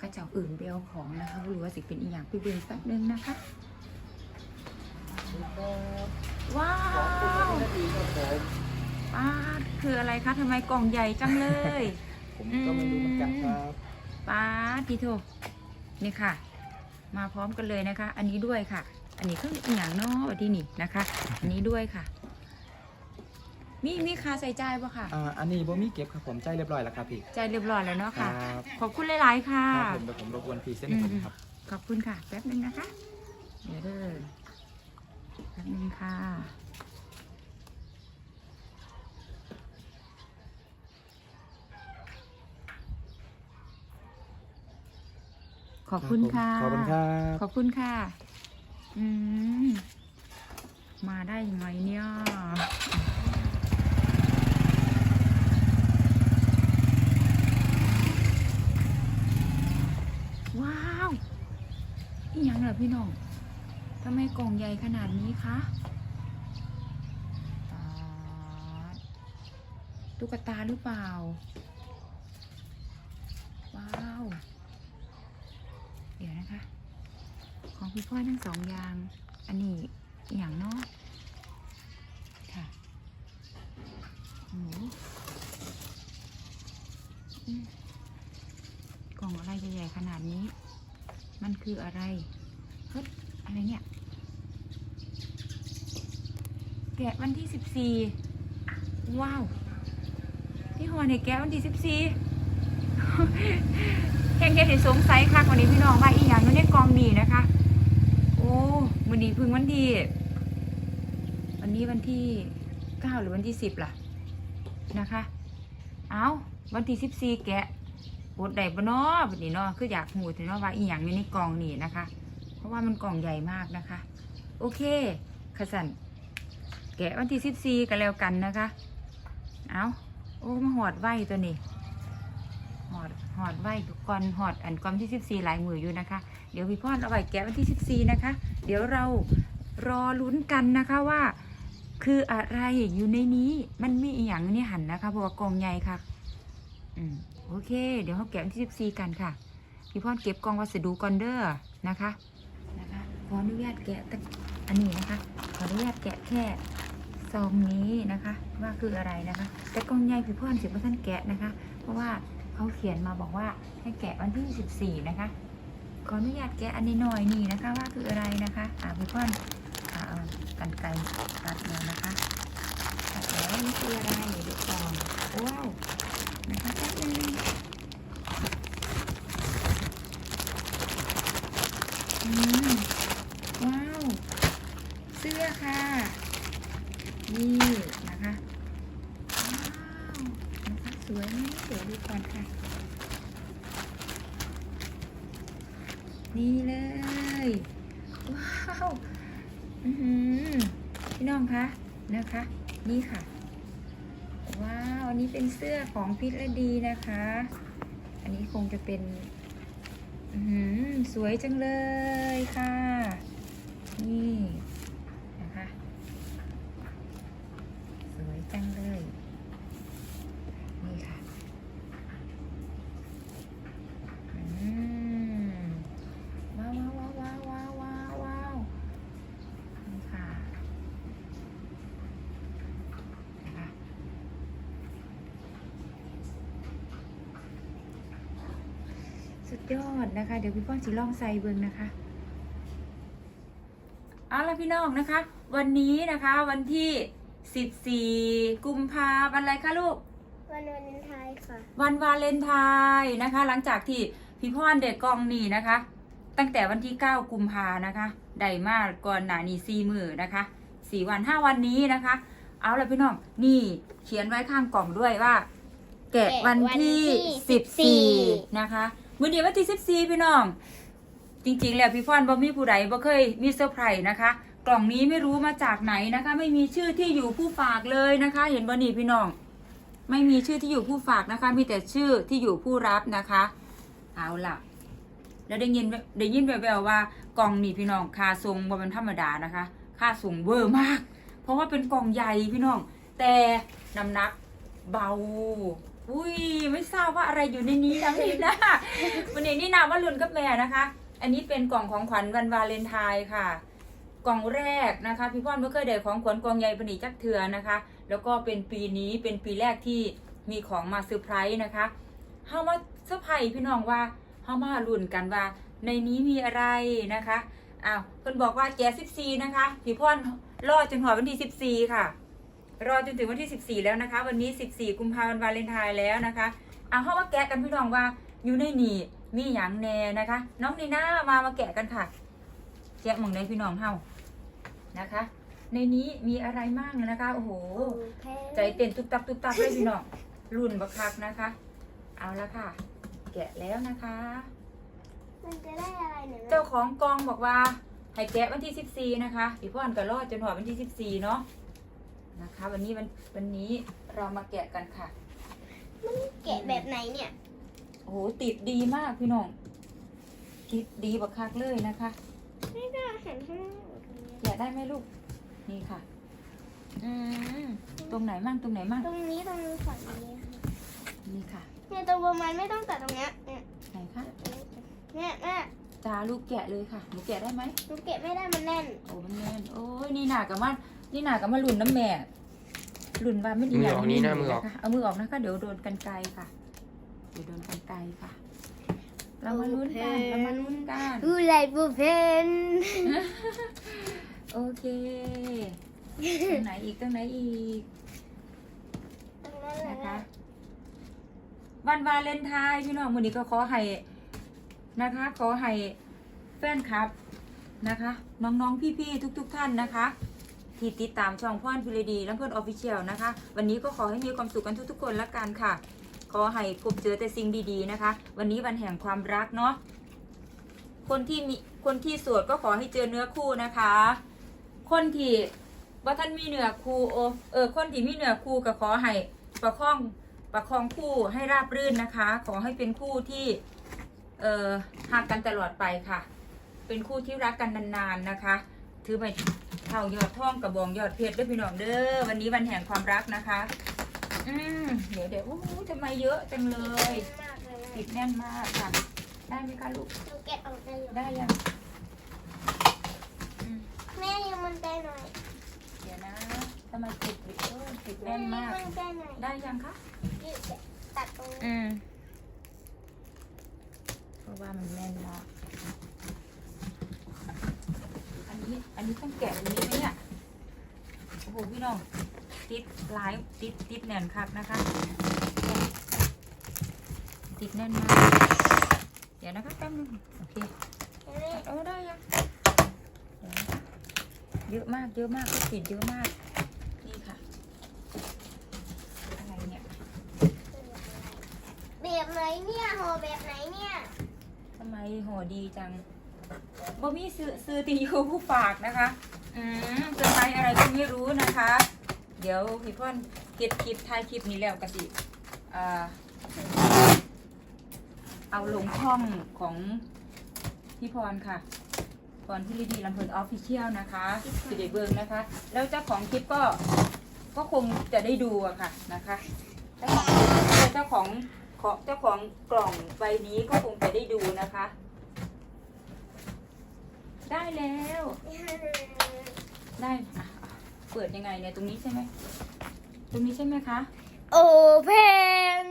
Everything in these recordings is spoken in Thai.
เข้าเจ้าอื่นเบลของนะคะหรือว่าสิเป็นอีกอย่างไปเบิ่งแป๊บนึงนะคะ ว้าสองคนวนาทีครับผมป้าดคืออะไรคะทำไมกล่องใหญ่จังเลย ผมก็ไม่รู้เหมือนกันครับป้าดทีโทนี่ค่ะ มาพร้อมกันเลยนะคะ อันนี้ด้วยค่ะ อันนี้คืออีกอย่างเนอกที่นี่นะคะ อันนี้ด้วยค่ะ มีมีคาใส่ใจปะค่ะ อ่าอันนี้บ่มีเก็บครับผมใจเรียบร้อยแล้วครับพี่ใจเรียบร้อยแล้วเนาะครัค่ะ บขอบคุณหลาย ๆ ค่ะ ครับผมเดี๋ยวผมรบกวนพรีเส้นต์ผมครับ ขอบคุณค่ะ แป๊บนึงนะคะ เดี๋ยวเด้อแป๊บนึงค่ะ ขอบคุณค่ะ ขอบคุณครับ ขอบคุณค่ะ อืม มาได้ยังไงเนี่ย ว้าวนี่ยังเหรอ พี่น้องทำไมกล่องใหญ่ขนาดนี้คะตาดตุ๊กตาหรือเปล่า ว้าว เดี๋ยวนะคะ ของพี่พ่อทั้งสองอย่าง อันนี้อหย่างเนอกค่ะโอ้โหอืมกล่องอะไรใหญ่ๆขนาดนี้ มันคืออะไรเฮ้ยอะไรเนี่ยแกะวันที่สิบสี่ว้าว พี่ฮอนเนี่ยแกะวันที่สิบสี่แค่งแค่เห็นสงสัยค่ะวันนี้พี่น้องว่าอีหยังอยู่ในกองนี่นะคะ โอ้วันนี้พึ่งวันที่ วันนี้วันที่เก้าหรือวันที่สิบล่ะนะคะ เอาวันที่สิบสี่แกะอดได้ปะเนาะวันนี้เนาะคืออยากหูถึงเนาะว่าอีหยังอยู่ในกองนี่นะคะ เพราะว่ามันกล่องใหญ่มากนะคะ โอเคขสันแกะวันที่สิบสี่กันแล้วกันนะคะ เอาโอ้มาหอดไว้ตัวนี้หอดหอดไว้ก่อนหอดอันกอมที่สิบสี่ลายมืออยู่นะคะ เดี๋ยวพี่พ่อนเอาไว้แกะวันที่สิบสี่นะคะ เดี๋ยวเรารอลุ้นกันนะคะว่า คืออะไรอยู่ในนี้มันมีอีหยังนี่หันนะคะเพราะว่ากล่องใหญ่ค่ะ อืมโอเค เดี๋ยวเขาแกะวันที่สิบสี่กันค่ะ พี่พ่อนเก็บกล่องวัสดุก่อนเด้อนะคะนะคะ ออนุญาตแกะตั้งอันนี้นะคะ ขออนุญาตแกะแค่ซองนี้นะคะ ว่าคืออะไรนะคะ แต่กล่องใหญ่พี่พ่อนสิบเปอร์เซ็นต์แกะนะคะ เพราะว่าเขาเขียนมาบอกว่าให้แกะวันที่14นะคะ ขออนุญาตแกะอันนี้หน่อยนี่นะคะ ว่าคืออะไรนะคะ อ่าพี่พ่อนอ่ากันไกรตัดมานะคะตัดแล้วนี่คืออะไรเดี๋ยวก่อนว้าวนะคะแป๊บนึงอืมว้าว เสื้อค่ะ นี่นะคะว้าวนะคะสวยไหมเดี๋ยวดูก่อนค่ะ นี่เลย ว้าวอือหือพี่น้องคะนะคะ นี่ค่ะ ว้าวอันนี้เป็นเสื้อของพิษและดีนะคะ อันนี้คงจะเป็นอือหือสวยจังเลยค่ะ นี่นะคะ สวย จังเลย นี่ค่ะว้าวว้าวว้าวว้าวว้าวว้าวนี่ค่ะนะคะสุดยอดนะคะ เดี๋ยวพี่ป้อนสิลองใส่เบิ่งนะคะเอาละพี่น้องนะคะ วันนี้นะคะวันที่ 14กุมภาพันธ์อะไรคะลูก วันวาเลนไทน์ค่ะ วันวาเลนไทน์นะคะ หลังจากที่พี่พ่อนเด็กกองนี่นะคะ ตั้งแต่วันที่9กุมภานะคะได้มาก่อนหน้านี้สี่มือนะคะสี่วันห้าวันนี้นะคะ เอาละพี่น้องนี่เขียนไว้ข้างกล่องด้วยว่า แกะวันที่14นะคะวันนี้วันที่14พี่น้อง จริงๆ แล้วพี่ฟอนบ่มีผู้ใดบ่เคยมีเซอร์ไพรส์นะคะ กล่องนี้ไม่รู้มาจากไหนนะคะ ไม่มีชื่อที่อยู่ผู้ฝากเลยนะคะ เห็นบนี่พี่น้อง ไม่มีชื่อที่อยู่ผู้ฝากนะคะ มีแต่ชื่อที่อยู่ผู้รับนะคะ เอาล่ะ แล้วได้ยินได้ยินแววๆว่ากล่องนี่พี่น้องค่าทรงบ่เป็นธรรมดานะคะ ค่าส่งเวอร์มาก เพราะว่าเป็นกล่องใหญ่พี่น้อง แต่น้ำหนักเบาอุ้ยไม่ทราบว่าอะไรอยู่ในนี้นะนี่นะวันนี้นี่นาว่าลุนกับแม่นะคะ อันนี้เป็นกล่องของขวัญวันวาเลนไทน์ค่ะ กล่องแรกนะคะ พี่พ่อนเมื่อเคยได้ของขวัญกองใหญ่ปนีจักเถือนะคะ แล้วก็เป็นปีนี้เป็นปีแรกที่มีของมาเซอร์ไพรส์นะคะเฮามาเซอร์ไพรส์พี่น้องว่าเฮามาลุ้นกันว่า ในนี้มีอะไรนะคะอ้าวเพิ่นบอกว่าแกสิบสี่นะคะ พี่พ่อนรอจนหัววันที่สิบสี่ค่ะ รอจนถึงวันที่ 14 แล้วนะคะ วันนี้ 14 กุมภาพันธ์วาเลนไทน์แล้วนะคะเอาเข้ามาแกะกันพี่น้องว่าอยู่ในนี่มีอย่างแน่นะคะ น้องนีน่ามามาแกะกันค่ะ แกะหมองในพี่น้องเฮานะคะ ในนี้มีอะไรมั่งนะคะ โอ้โห ใจเต้นตุบตับตุบตับเลยพี่น้องรุ่นบักคักนะคะ เอาละค่ะ แกะแล้วนะคะ มันจะได้อะไรเนี่ยเจ้าของกองบอกว่าให้แกะวันที่ 14 นะคะพี่พ่อนก็รอดจนหัววันที่ 14 เนาะนะคะ วันนี้วันวันนี้เรามาแกะกันค่ะ มันแกะแบบไหนเนี่ย โอ้โหติดดีมากพี่น้องติดดีบักคักเลยนะคะ ไม่ได้เห็นข้างแกะได้ไหมลูก นี่ค่ะ อืม ตรงไหนมั่งตรงไหนมั่งตรงนี้ตรงนี้ฝั่งนี้ค่ะนี่ค่ะ เนี่ยตรงประมาณไม่ต้องตัดตรงเนี้ยเนี่ยไหนคะเนี่ยแม่จ้าลูกแกะเลยค่ะ หนูแกะได้ไหม หนูแกะไม่ได้มันแน่นโอ้มันแน่นโอ้ยนี่หนากับมันนี่หนากับมาหลุนน้ำแม่หลุนว่าไม่ดีอย่างมือออกนี่นะมือออกนะคะเอามือออกนะคะ เดี๋ยวโดนกันไกลค่ะ เดี๋ยวโดนกันไกลค่ะ เรามาลุ้นกันเรามาลุ้นกันผู้ไรผู้เพนโอเคตรงไหนอีกตรงไหนอีกตรงนั้นแหละนะคะวันวาเลนไทน์พี่น้องวันนี้ก็ขอให้นะคะ ขอให้แฟนคลับนะคะ น้องๆพี่ๆทุก ๆ ท่านนะคะที่ติดตามช่องพ่อนพิรดีและเพื่อนออฟฟิเชียลนะคะ วันนี้ก็ขอให้มีความสุขกันทุกๆคนละกันค่ะ ขอให้พบเจอแต่สิ่งดีๆนะคะ วันนี้วันแห่งความรักเนาะคนที่มีคนที่สวดก็ขอให้เจอเนื้อคู่นะคะ คนที่ว่าท่านมีเนื้อคู่โอเออคนที่มีเนื้อคู่ก็ขอให้ประคองประคองคู่ให้ราบรื่นนะคะ ขอให้เป็นคู่ที่เอ่อหักกันตลอดไปค่ะ เป็นคู่ที่รักกันนานๆนะคะ ถือไปเท่ายอดท่องกระบองยอดเพชรด้วยพี่น้องเด้อวันนี้วันแห่งความรักนะคะ อืมเดี๋ยวเดี๋ยวโอ้โหทำไมเยอะจังเลยมากเลยติดแน่นมากค่ะ ได้ไหมคะลูก หนูแกะออกได้อยู่ได้ยังอืมแม่ยังมันใจหน่อยเดี๋ยวนะทำไมติดเออติดแน่นมาก มันใจหน่อยได้ยังคะนี่แกะตัดตรงนี้อืมเพราะว่ามันแน่นมากอันนี้ อันนี้ต้องแกะอันนี้ไหมเนี่ย โอ้โหพี่น้อง ติดหลายติดติดแน่นคักนะคะ ติดแน่นมากเดี๋ยวนะคะแป๊บนึงโอเคแม่เออได้ยังเดี๋ยวนะคะเยอะมากเยอะมากติดเยอะมากนี่ค่ะอะไรเนี่ยแบบไหนเนี่ยห่อแบบไหนเนี่ยทำไมห่อดีจังบ่มีซื้อซื้อตีอยู่ผู้ฝากนะคะ อืมเซอร์ไพรส์อะไรก็ไม่รู้นะคะ เดี๋ยวพี่พ่อนเก็บคลิปท้ายคลิปนี้แล้วกสิเอาลงช่องของพี่พรค่ะพรพิรดีลำเพลินออฟฟิเชียลนะคะสิเดเบิงนะคะ แล้วเจ้าของคลิปก็ก็คงจะได้ดูอะค่ะนะคะเจ้าของเจ้าของเจ้าของกล่องใบนี้ก็คงจะได้ดูนะคะ ได้แล้ว ได้ เปิดยังไงเนี่ยตรงนี้ใช่ไหมตรงนี้ใช่ไหมคะ โอเพน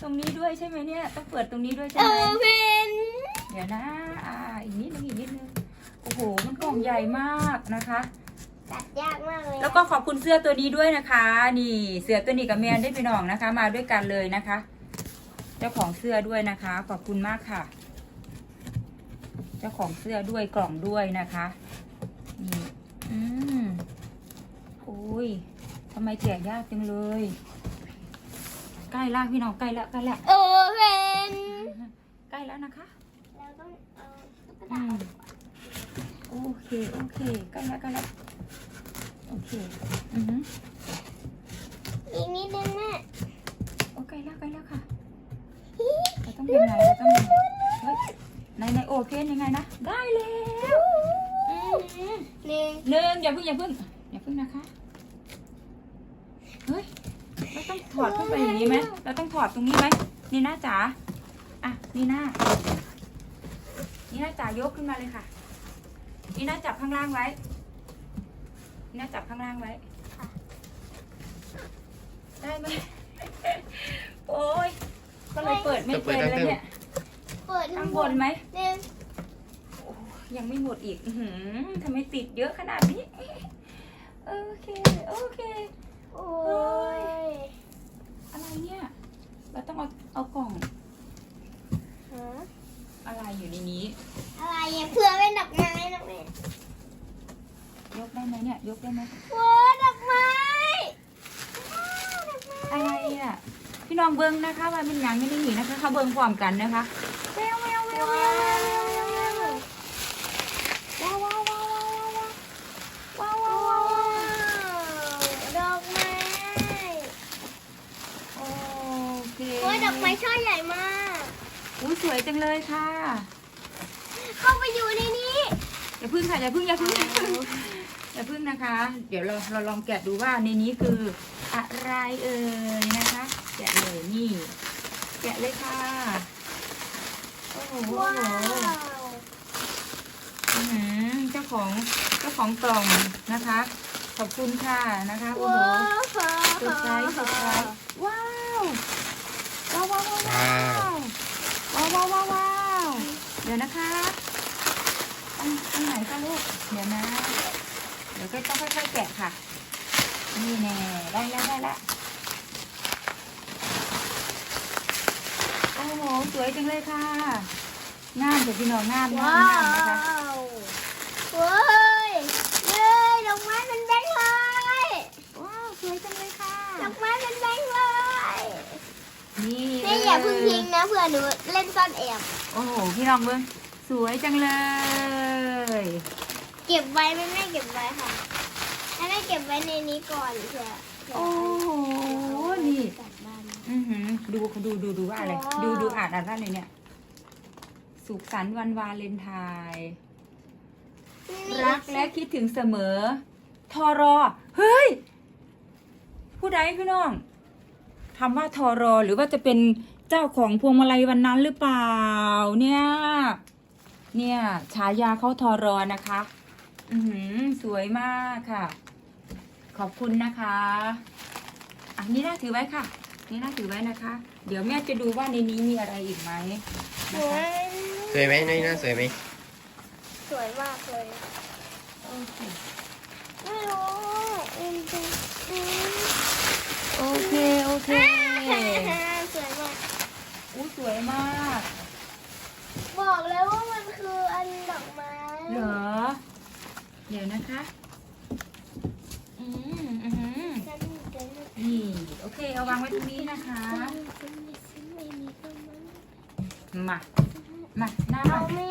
ตรงนี้ด้วยใช่ไหมเนี่ยต้องเปิดตรงนี้ด้วยใช่โอไหมเพนเดี๋ยวนะ อ่า อีกนิดนึงอีกนิดนึงโอ้โห มันกล่องใหญ่มากนะคะตัดยากมากเลยแล้วก็ขอบคุณเสื้อตัวนี้ด้วยนะคะ นี่เสื้อตัวนี้กับแมนได้พี่น้องนะคะ มาด้วยกันเลยนะคะ เจ้าของเสื้อด้วยนะคะ ขอบคุณมากค่ะ เจ้าของเสื้อด้วยกล่องด้วยนะคะนี่ อืมโอ้ยทำไมแกะยากจังเลย ใกล้ละพี่น้องใกล้ละใกล้ละโอเพนใกล้แล้วนะคะเราต้องเอาตุ๊กอืตามโอเคโอเคใกล้แล้วใกล้แล้วโอเคอือหืออีกนิดนึงแม่โอ้ใกล้แล้วใกล้แล้วค่ะเราต้องยังไงเราต้องยังไงเฮ้ยในในโอเคยังไงนะได้แล้วอืม หนึ่งหนึ่งอย่าเพิ่งอย่าเพิ่งอย่าเพิ่งนะคะเฮ้ยถอดขึ้นไปอย่างนี้ไหมเราต้องถอดตรงนี้ไหมนี่น่าจ๋าอะนี่น่านี่น่าจ๋ายกขึ้นมาเลยค่ะนี่น่าจับข้างล่างไว้นี่น่าจับข้างล่างไว้ค่ะได้ไหมโอ้ยก็เลยเปิดไม่เป็นเลยเนี่ยเปิดข้างบนไหมหนึ่ง ยังไม่หมดอีกอทำไมติดเยอะขนาดนี้ โอเค โอเค โอ้ย อะไรเนี่ย เราต้องเอาเอากล่อง อะไรอยู่ในนี้ อะไรเผื่อเป็นดอกไม้ดอกไม้ยกได้ไหมเนี่ย ยกได้ไหมโว้าดอกไม้ อะไรเนี่ยพี่น้องเบิ้งนะคะว่าเป็นยังไม่ได้หนีนะคะเขาเบิ้งพร้อมกันนะคะแมวแมวแมวแมว ดอกไม้ช่อใหญ่มากอุ้ยสวยจังเลยค่ะ เข้าไปอยู่ในนี้อย่าพึ่งค่ะอย่าพึ่งอย่าพึ่งอย่าพึ่งอย่าพึ่งนะคะ เดี๋ยวเราเราลองแกะดูว่าในนี้คืออะไรเอ่ยนะคะ แกะเลยนี่ แกะเลยค่ะ โอ้โหโอ้ว้าโหวอื้อหือเจ้าของเจ้าของกล่องนะคะ ขอบคุณค่ะนะคะโอ้โหว้าวสุดท้ายสุดท้ายว้าว ว้าวว้าวว้าวว้าวว้าวว้าววาวเดี๋ยวนะคะตรงอันไหนคะลูกเดี๋ยวนะ เดี๋ยวก็ต้องค่อยๆแกะค่ะ นี่แน่ได้แล้วได้แล้วโอ้โหสวยจังเลยค่ะงามเดี๋ยวพี่น้องงามงามงามนะคะว้าว ทิ้งนะเผื่อหนูเล่นซ่อนแอบโอ้โห พี่น้องเบิ้งสวยจังเลย เก็บไว้แม่แม่เก็บไว้ค่ะแม่แม่เก็บไว้ในนี้ก่อนเผื่อเผื่โอ้โห นี่ อือหือดูดูดูดูว่าอะไร ดูดูอ่านอ่านว่าอะไรเนี่ย สุขสันต์วันวาเลนไทน์รักและคิดถึงเสมอ ทอรอ เฮ้ย ผู้ใดพี่น้องคำว่าทอรอหรือว่าจะเป็น เจ้าของพวงมาลัยวันนั้นหรือเปล่า เนี่ย เนี่ยฉายาเขาทอรอนะคะ อือหือสวยมากค่ะ ขอบคุณนะคะอะนี่น่าถือไว้ค่ะ นี่น่าถือไว้นะคะ เดี๋ยวแม่จะดูว่าในนี้มีอะไรอีกไหมสนะวคะยสวยไหมน้อยน่าสวยไหมสวยมากเลยโอเคไม่รู้อืมอืมโอเค โอเคสวยมาก อู้สวยมาก บอกแล้วว่ามันคืออันดอกไม้เหรอ เดี๋ยวนะคะ อืมอือหือฉันเดินไม่นี่โอเค เอาวางไว้ตรงนี้นะคะฉันไม่ฉันไม่มีต้นไม้มา มาหน้าเอามาแม่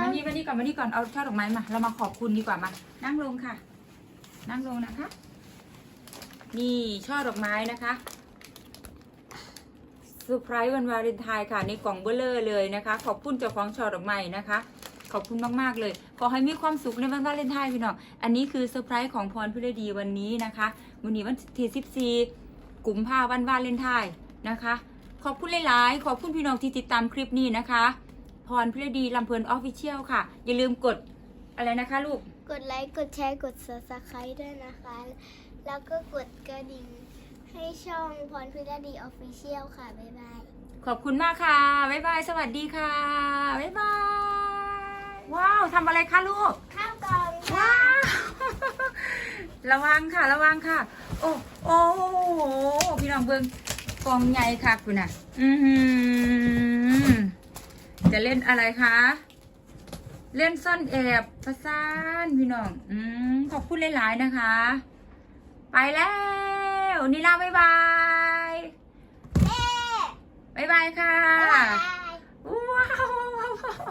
มานี่มานี่ก่อนมานี่ก่อน เอาช่อดอกไม้มา เรามาขอบคุณดีกว่ามา นั่งลงค่ะ นั่งลงนะคะ นี่ช่อดอกไม้นะคะเซอร์ไพรส์วันวาเลนไทน์ค่ะในกล่องเบลเลอร์เลยนะคะ ขอบคุณเจ้าของช่อดอกไม้นะคะ ขอบคุณมากๆเลย ขอให้มีความสุขในวันวาเลนไทน์พี่น้อง อันนี้คือเซอร์ไพรส์ของพรพิรดีวันนี้นะคะ วันนี้วันที่14กุมภาวันวาเลนไทน์นะคะ ขอบคุณหลายๆ ขอบคุณพี่น้องที่ติดตามคลิปนี้นะคะ พรพิรดีลำเพลินออฟฟิเชียลค่ะ อย่าลืมกดอะไรนะคะลูก กดไลค์ กดแชร์ กด subscribe ด้วยนะคะ แล้วก็กดกระดิ่ง ให้ช่องพรพิรดีออฟฟิเชียลค่ะ บ๊ายบาย ขอบคุณมากค่ะ บ๊ายบาย สวัสดีค่ะ บ๊ายบาย ว้าวทำอะไรคะลูก ข้าวกล่องค่ะ ว้าว ระวังค่ะ ระวังค่ะ โอ้โอ้โหพี่น้องเบิ้งกองใหญ่ค่ะคุณน่ะ อือหือจะเล่นอะไรคะ เล่นซ่อนแอบประสานพี่น้อง อืมขอบคุณหลาย ๆ นะคะ ไปแล้ว นิลาบ๊ายบายเอ๊ะบ๊ายบายค่ะบ๊ายบายว้าว